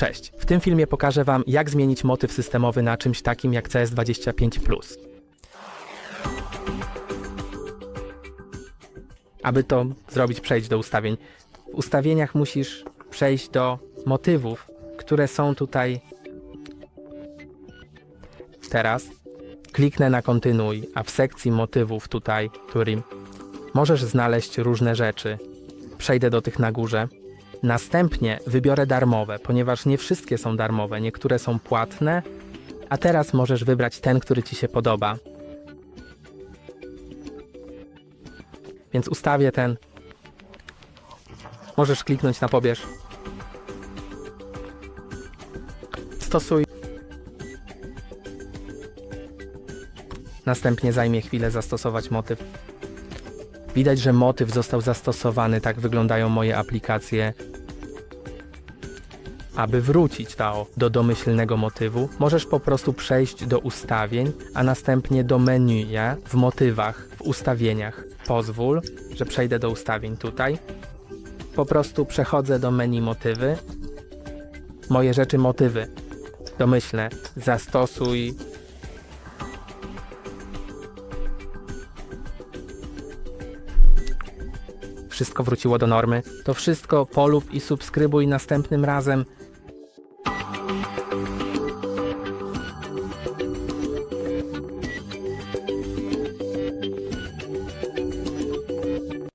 Cześć. W tym filmie pokażę Wam, jak zmienić motyw systemowy na czymś takim jak CS25+. Aby to zrobić, przejdź do ustawień. W ustawieniach musisz przejść do motywów, które są tutaj teraz. Kliknę na kontynuuj, a w sekcji motywów tutaj, którym możesz znaleźć różne rzeczy. Przejdę do tych na górze. Następnie wybiorę darmowe, ponieważ nie wszystkie są darmowe, niektóre są płatne, a teraz możesz wybrać ten, który Ci się podoba. Więc ustawię ten. Możesz kliknąć na pobierz. Stosuj. Następnie zajmie chwilę zastosować motyw. Widać, że motyw został zastosowany, tak wyglądają moje aplikacje. Aby wrócić to do domyślnego motywu, możesz po prostu przejść do ustawień, a następnie do menu ja, w motywach, w ustawieniach. Pozwól, że przejdę do ustawień tutaj. Po prostu przechodzę do menu motywy. Moje rzeczy motywy. Domyślne. Zastosuj wszystko wróciło do normy. To wszystko polub i subskrybuj następnym razem.